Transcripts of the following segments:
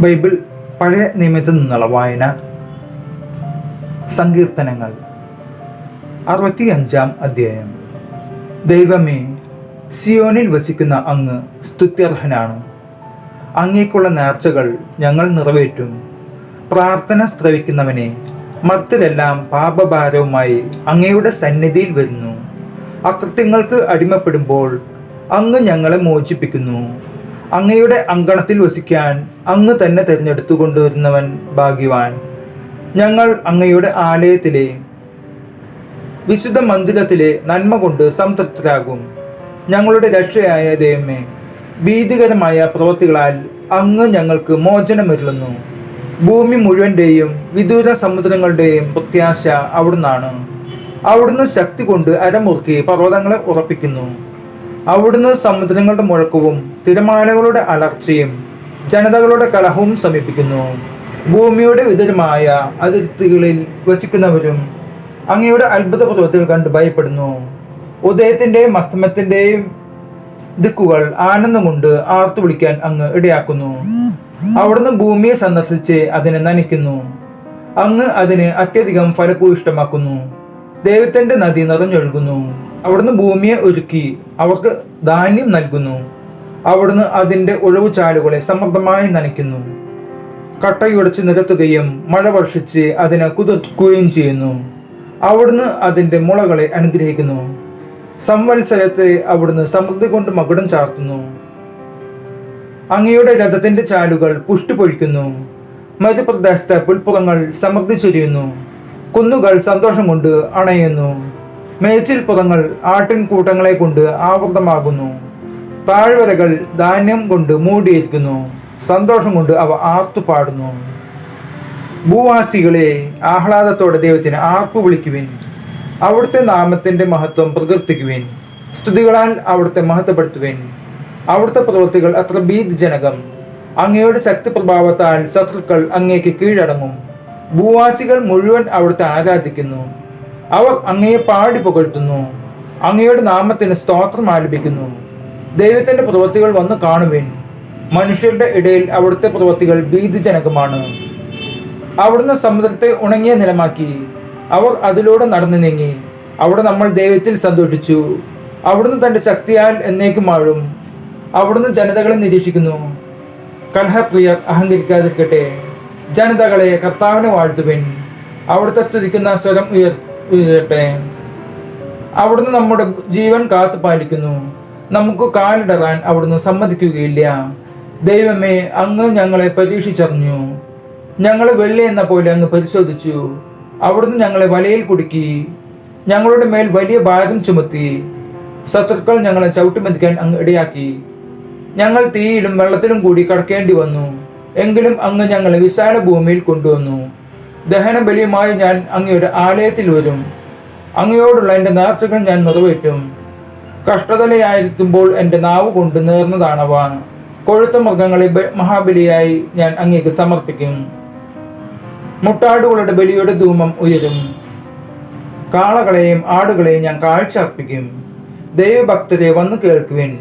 Bible പഴയ നിയമത്തിൽ നിന്നുള്ള വായന സങ്കീർത്തനങ്ങൾ. അറുപത്തി അഞ്ചാം അധ്യായം. ദൈവമേ സിയോനിൽ വസിക്കുന്ന അങ്ങ് സ്തുത്യർഹനാണ്. അങ്ങേക്കുള്ള നേർച്ചകൾ ഞങ്ങൾ നിറവേറ്റും. പ്രാർത്ഥന സ്രവിക്കുന്നവനെ മർത്തിലെല്ലാം പാപഭാരവുമായി അങ്ങയുടെ സന്നിധിയിൽ വരുന്നു. അകൃത്യങ്ങൾക്ക് അടിമപ്പെടുമ്പോൾ അങ്ങ് ഞങ്ങളെ മോചിപ്പിക്കുന്നു. അങ്ങയുടെ അങ്കണത്തിൽ വസിക്കാൻ അങ്ങ് തന്നെ തിരഞ്ഞെടുത്തു കൊണ്ടുവരുന്നവൻ ഭാഗ്യവാൻ. ഞങ്ങൾ അങ്ങയുടെ ആലയത്തിലെ വിശുദ്ധ മന്ദിരത്തിലെ നന്മ കൊണ്ട് സംതൃപ്തരാകും. ഞങ്ങളുടെ രക്ഷയായ ദൈവമേ ഭീതികരമായ പ്രവൃത്തികളാൽ അങ്ങ് ഞങ്ങൾക്ക് മോചനമരുളുന്നു. ഭൂമി മുഴുവന്റെയും വിദൂര സമുദ്രങ്ങളുടെയും പ്രത്യാശ അവിടുന്നാണ്. അവിടുന്ന് ശക്തി കൊണ്ട് അരമുറുക്കി പർവതങ്ങളെ ഉറപ്പിക്കുന്നു. അവിടുന്ന് സമുദ്രങ്ങളുടെ മുഴക്കവും തിരമാലകളുടെ അലർച്ചയും ജനതകളുടെ കലഹവും സമീപിക്കുന്നു ഭൂമിയുടെ വിതരമായ അതിർത്തികളിൽ വസിക്കുന്നവരും അങ്ങയുടെ അത്ഭുത പ്രവൃത്തികൾ കണ്ട് ഭയപ്പെടുന്നു. ഉദയത്തിന്റെയും അസ്തമത്തിന്റെയും ദിക്കുകൾ ആനന്ദം കൊണ്ട് ആർത്തു വിളിക്കാൻ അങ്ങ് ഇടയാക്കുന്നു. അവിടുന്ന് ഭൂമിയെ സന്ദർശിച്ച് അതിനെ നനയ്ക്കുന്നു. അങ്ങ് അതിനെ അത്യധികം ഫലഭൂയിഷ്ടമാക്കുന്നു. ദൈവത്തിന്റെ നദി നിറഞ്ഞൊഴുകുന്നു. അവിടുന്ന് ഭൂമിയെ ഒരുക്കി. അവർക്ക് ധാന്യം നൽകുന്നു. അവിടുന്ന് അതിന്റെ ഒഴിവു ചാലുകളെ സമൃദ്ധമായി നനയ്ക്കുന്നു. കട്ടയുടച്ച് നിരത്തുകയും മഴ വർഷിച്ച് അതിനെ കുതിർക്കുകയും ചെയ്യുന്നു. അവിടുന്ന് അതിന്റെ മുളകളെ അനുഗ്രഹിക്കുന്നു. സംവത്സരത്തെ അവിടുന്ന് സമൃദ്ധി കൊണ്ട് മകുടം ചാർത്തുന്നു. അങ്ങയുടെ രഥത്തിന്റെ ചാലുകൾ പുഷ്ടി പൊഴിക്കുന്നു മധ്യപ്രദേശത്തെ പുൽപ്പുറങ്ങൾ സമൃദ്ധി ചൊരിയുന്നു. കുന്നുകൾ സന്തോഷം കൊണ്ട് അണയുന്നു. മേച്ചിൽപ്പുറങ്ങൾ ആട്ടിൻ ആട്ടിൻകൂട്ടങ്ങളെ കൊണ്ട് ആവൃതമാകുന്നു താഴ്വരകൾ ധാന്യം കൊണ്ട് മൂടിയിരിക്കുന്നു. സന്തോഷം കൊണ്ട് അവ ആർത്തുപാടുന്നു. ഭൂവാസികളെ ആഹ്ലാദത്തോടെ ദൈവത്തിന് ആർപ്പു വിളിക്കുവിൻ. അവിടുത്തെ നാമത്തിന്റെ മഹത്വം പ്രകീർത്തിക്കുവിൻ. സ്തുതികളാൽ അവിടുത്തെ മഹത്വപ്പെടുത്തുവിൻ. അവിടുത്തെ പ്രവൃത്തികൾ അത്ര ഭീതിജനകം. അങ്ങയുടെ ശക്തിപ്രഭാവത്താൽ ശത്രുക്കൾ അങ്ങേക്ക് കീഴടങ്ങും. ഭൂവാസികൾ മുഴുവൻ അവിടുത്തെ ആരാധിക്കുന്നു. അവർ അങ്ങയെ പാടി പുകഴ്ത്തുന്നു. അങ്ങയുടെ നാമത്തിന് സ്തോത്രം ആലപിക്കുന്നു. ദൈവത്തിന്റെ പ്രവൃത്തികൾ വന്ന് കാണുവിൻ. മനുഷ്യരുടെ ഇടയിൽ അവിടുത്തെ പ്രവൃത്തികൾ ഭീതിജനകമാണ്. അവിടുന്ന് സമുദ്രത്തെ ഉണങ്ങിയ നിലമാക്കി. അവർ അതിലൂടെ നടന്നു നീങ്ങി. അവിടെ നമ്മൾ ദൈവത്തിൽ സന്തോഷിച്ചു. അവിടുന്ന് തന്റെ ശക്തിയാൽ എന്നേക്കും ആഴും. അവിടുന്ന് ജനതകളെ നിരീക്ഷിക്കുന്നു. കലഹപ്രിയർ അഹങ്കരിക്കാതിരിക്കട്ടെ. ജനതകളെ കർത്താവിനെ വാഴ്ത്തുവിൻ. അവിടുത്തെ സ്തുതിക്കുന്ന സ്വരം ഉയർ ഉയരട്ടെ. അവിടുന്ന് നമ്മുടെ ജീവൻ കാത്തു പാലിക്കുന്നു. നമുക്ക് കാലിടറാൻ അവിടുന്ന് സമ്മതിക്കുകയില്ല. ദൈവമേ അങ്ങ് ഞങ്ങളെ പരീക്ഷിച്ചറിഞ്ഞു. ഞങ്ങളെ വെള്ളി എന്ന പോലെ അങ്ങ് പരിശോധിച്ചു. അവിടുന്ന് ഞങ്ങളെ വലയിൽ കുടുക്കി. ഞങ്ങളുടെ മേൽ വലിയ ഭാരം ചുമത്തി. ശത്രുക്കൾ ഞങ്ങളെ ചവിട്ടിമെതിക്കാൻ അങ്ങ് ഇടയാക്കി. ഞങ്ങൾ തീയിലും വെള്ളത്തിലും കൂടി കടക്കേണ്ടി വന്നു. എങ്കിലും അങ്ങ് ഞങ്ങളെ വിശാല ഭൂമിയിൽ കൊണ്ടുവന്നു. ദഹന ബലിയുമായി ഞാൻ അങ്ങയുടെ ആലയത്തിൽ വരും. അങ്ങയോടുള്ള എന്റെ നേർച്ചകൾ ഞാൻ നിറവേറ്റും. കഷ്ടതലയായിരിക്കുമ്പോൾ എന്റെ നാവ് കൊണ്ട് നേർന്നതാണവ. കൊഴുത്ത മൃഗങ്ങളെ മഹാബലിയായി ഞാൻ അങ്ങേക്ക് സമർപ്പിക്കും. മുട്ടാടുകളുടെ ബലിയുടെ ധൂമം ഉയരും. കാളകളെയും ആടുകളെയും ഞാൻ കാഴ്ച അർപ്പിക്കും. ദൈവഭക്തരെ വന്നു കേൾക്കുവിൻ.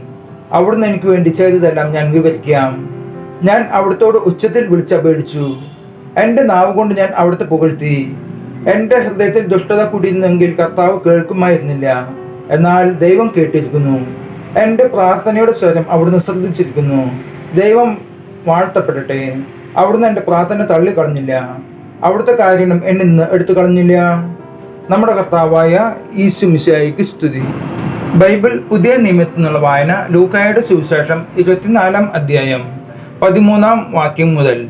അവിടുന്ന് എനിക്ക് വേണ്ടി ചെയ്തതെല്ലാം ഞാൻ വിവരിക്കാം. ഞാൻ അവിടുത്തോട് ഉച്ചത്തിൽ വിളിച്ചപേക്ഷിച്ചു. എന്റെ നാവ് കൊണ്ട് ഞാൻ അവിടുത്തെ പുകഴ്ത്തി. എന്റെ ഹൃദയത്തിൽ ദുഷ്ടത കുടിയിരുന്നെങ്കിൽ കർത്താവ് കേൾക്കുമായിരുന്നില്ല. എന്നാൽ ദൈവം കേട്ടിരിക്കുന്നു. എന്റെ പ്രാർത്ഥനയുടെ സ്വരം അവിടുന്ന് ശ്രദ്ധിച്ചിരിക്കുന്നു. ദൈവം വാഴ്ത്തപ്പെടട്ടെ. അവിടുന്ന് എന്റെ പ്രാർത്ഥന തള്ളിക്കളഞ്ഞില്ല. അവിടുത്തെ കാര്യം എന്നിൽ നിന്ന് എടുത്തു കളഞ്ഞില്ല നമ്മുടെ കർത്താവായ ഈശു മിശായിക്ക് സ്തുതി. ബൈബിൾ പുതിയ നിയമത്തിൽ നിന്നുള്ള വായന ലൂക്കായുടെ സുവിശേഷം ഇരുപത്തിനാലാം അധ്യായം പതിമൂന്നാം വാക്യം മുതൽ.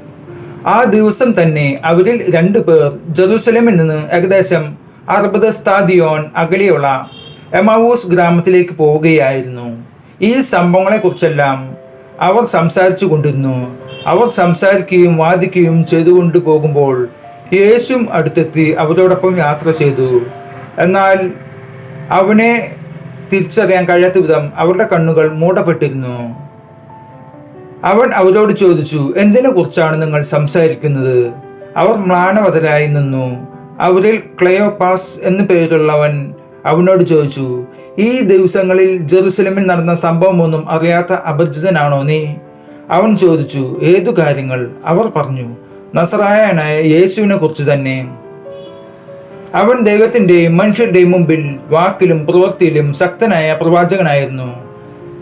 ആ ദിവസം തന്നെ അവരിൽ രണ്ടു പേർ ജെറൂസലമിൽ നിന്ന് ഏകദേശം അറുപത് സ്താദിയോൺ അകലെയുള്ള എമാവൂസ് ഗ്രാമത്തിലേക്ക് പോവുകയായിരുന്നു. ഈ സംഭവങ്ങളെക്കുറിച്ചെല്ലാം അവർ സംസാരിച്ചു കൊണ്ടിരുന്നു. അവർ സംസാരിക്കുകയും വാദിക്കുകയും ചെയ്തുകൊണ്ട് പോകുമ്പോൾ യേശും അടുത്തെത്തി അവരോടൊപ്പം യാത്ര ചെയ്തു. എന്നാൽ അവനെ തിരിച്ചറിയാൻ കഴിയാത്ത വിധം അവരുടെ കണ്ണുകൾ മൂടപ്പെട്ടിരുന്നു. അവൻ അവരോട് ചോദിച്ചു എന്തിനെ കുറിച്ചാണ് നിങ്ങൾ സംസാരിക്കുന്നത്? അവർ മ്ലാനവതരായി നിന്നു. അവരിൽ ക്ലയോപാസ് എന്നു പേരുള്ളവൻ അവനോട് ചോദിച്ചു ഈ ദിവസങ്ങളിൽ ജെറുസലമിൽ നടന്ന സംഭവമൊന്നും അറിയാത്ത അപരിചിതനാണോ നീ? അവൻ ചോദിച്ചു ഏതു കാര്യങ്ങൾ? അവർ പറഞ്ഞു നസറായനായ യേശുവിനെ കുറിച്ച് തന്നെ. അവൻ ദൈവത്തിന്റെയും മനുഷ്യരുടെയും മുമ്പിൽ വാക്കിലും പ്രവൃത്തിയിലും ശക്തനായ പ്രവാചകനായിരുന്നു.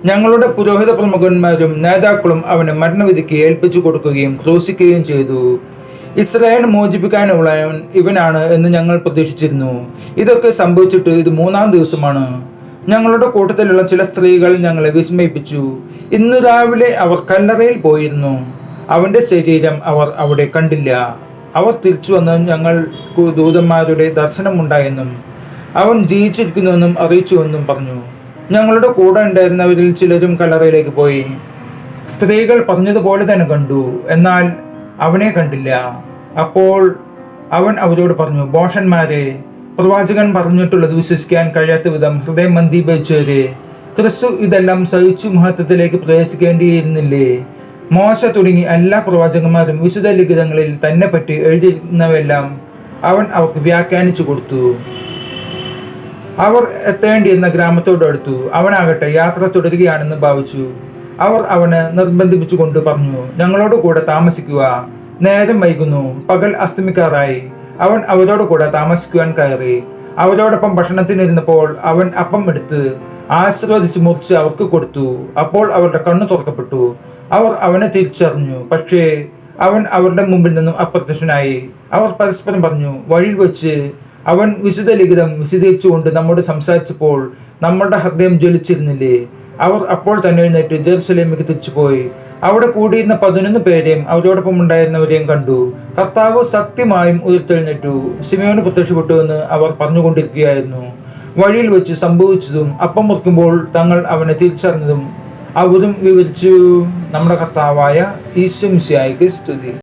ഞങ്ങളുടെ പുരോഹിത പ്രമുഖന്മാരും നേതാക്കളും അവനെ മരണവിധിക്ക് ഏൽപ്പിച്ചു കൊടുക്കുകയും ക്രൂശിക്കുകയും ചെയ്തു. ഇസ്രായേൽ മോചിപ്പിക്കാനുള്ളവൻ ഇവനാണ് എന്ന് ഞങ്ങൾ പ്രതീക്ഷിച്ചിരുന്നു. ഇതൊക്കെ സംഭവിച്ചിട്ട് ഇത് മൂന്നാം ദിവസമാണ്. ഞങ്ങളുടെ കൂട്ടത്തിലുള്ള ചില സ്ത്രീകൾ ഞങ്ങളെ വിസ്മയിപ്പിച്ചു. ഇന്നു രാവിലെ അവർ കല്ലറയിൽ പോയിരുന്നു. അവന്റെ ശരീരം അവർ അവിടെ കണ്ടില്ല. അവർ തിരിച്ചു വന്ന് ഞങ്ങൾക്ക് ദൂതന്മാരുടെ ദർശനമുണ്ടായെന്നും അവൻ ജീവിച്ചിരിക്കുന്നുവെന്നും അറിയിച്ചുവെന്നും പറഞ്ഞു. ഞങ്ങളുടെ കൂടെ ഉണ്ടായിരുന്നവരിൽ ചിലരും കലറയിലേക്ക് പോയി. സ്ത്രീകൾ പറഞ്ഞതുപോലെ തന്നെ കണ്ടു. എന്നാൽ അവനെ കണ്ടില്ല. അപ്പോൾ അവൻ അവരോട് പറഞ്ഞു ബോഷന്മാരെ പ്രവാചകൻ പറഞ്ഞിട്ടുള്ളത് വിശ്വസിക്കാൻ കഴിയാത്ത വിധം ഹൃദയം മന്ദീപിച്ചവരെ ക്രിസ്തു ഇതെല്ലാം സഹിച്ചു മഹത്വത്തിലേക്ക് പ്രവേശിക്കേണ്ടിയിരുന്നില്ലേ? മോശ തുടങ്ങി എല്ലാ പ്രവാചകന്മാരും വിശുദ്ധ ലിഖിതങ്ങളിൽ തന്നെ പറ്റി എഴുതിയിരുന്നവെല്ലാം അവൻ അവർക്ക് വ്യാഖ്യാനിച്ചു കൊടുത്തു. അവർ എത്തേണ്ടിയിരുന്ന ഗ്രാമത്തോട് അടുത്തു. അവനാകട്ടെ യാത്ര തുടരുകയാണെന്ന് ഭാവിച്ചു. അവർ അവന് നിർബന്ധിപ്പിച്ചുകൊണ്ട് പറഞ്ഞു ഞങ്ങളോട് കൂടെ താമസിക്കുക. നേരം വൈകുന്നു. പകൽ അസ്തമിക്കാറായി. അവൻ അവരോട് കൂടെ താമസിക്കുവാൻ കയറി. അവരോടൊപ്പം ഭക്ഷണത്തിനിരുന്നപ്പോൾ അവൻ അപ്പം എടുത്ത് ആശീർവദിച്ച് മുറിച്ച് അവർക്ക് കൊടുത്തു. അപ്പോൾ അവരുടെ കണ്ണു തുറക്കപ്പെട്ടു. അവർ അവനെ തിരിച്ചറിഞ്ഞു. പക്ഷേ അവൻ അവരുടെ മുമ്പിൽ നിന്നും അപ്രത്യക്ഷനായി. അവർ പരസ്പരം പറഞ്ഞു വഴിയിൽ വെച്ച് അവൻ വിശുദ്ധ ലിഖിതം വിശദീകരിച്ചുകൊണ്ട് നമ്മോട് സംസാരിച്ചപ്പോൾ നമ്മുടെ ഹൃദയം ജ്വലിച്ചിരുന്നില്ലേ? അവർ അപ്പോൾ തന്നെ എഴുന്നേറ്റ് ജെറുസലേമിലേക്ക് തിരിച്ചുപോയി. അവിടെ കൂടിയിരുന്ന പതിനൊന്ന് പേരെയും അവരോടൊപ്പം ഉണ്ടായിരുന്നവരെയും കണ്ടു. കർത്താവ് സത്യമായും ഉയർത്തെഴുന്നേറ്റു. സിമയോന് പ്രത്യക്ഷപ്പെട്ടു എന്ന് അവർ പറഞ്ഞുകൊണ്ടിരിക്കുകയായിരുന്നു. വഴിയിൽ വെച്ച് സംഭവിച്ചതും അപ്പം മുറിക്കുമ്പോൾ തങ്ങൾ അവനെ തിരിച്ചറിഞ്ഞതും അവരും വിവരിച്ചു. നമ്മുടെ കർത്താവായ ഈശ്വംശിയായി സ്തുതി.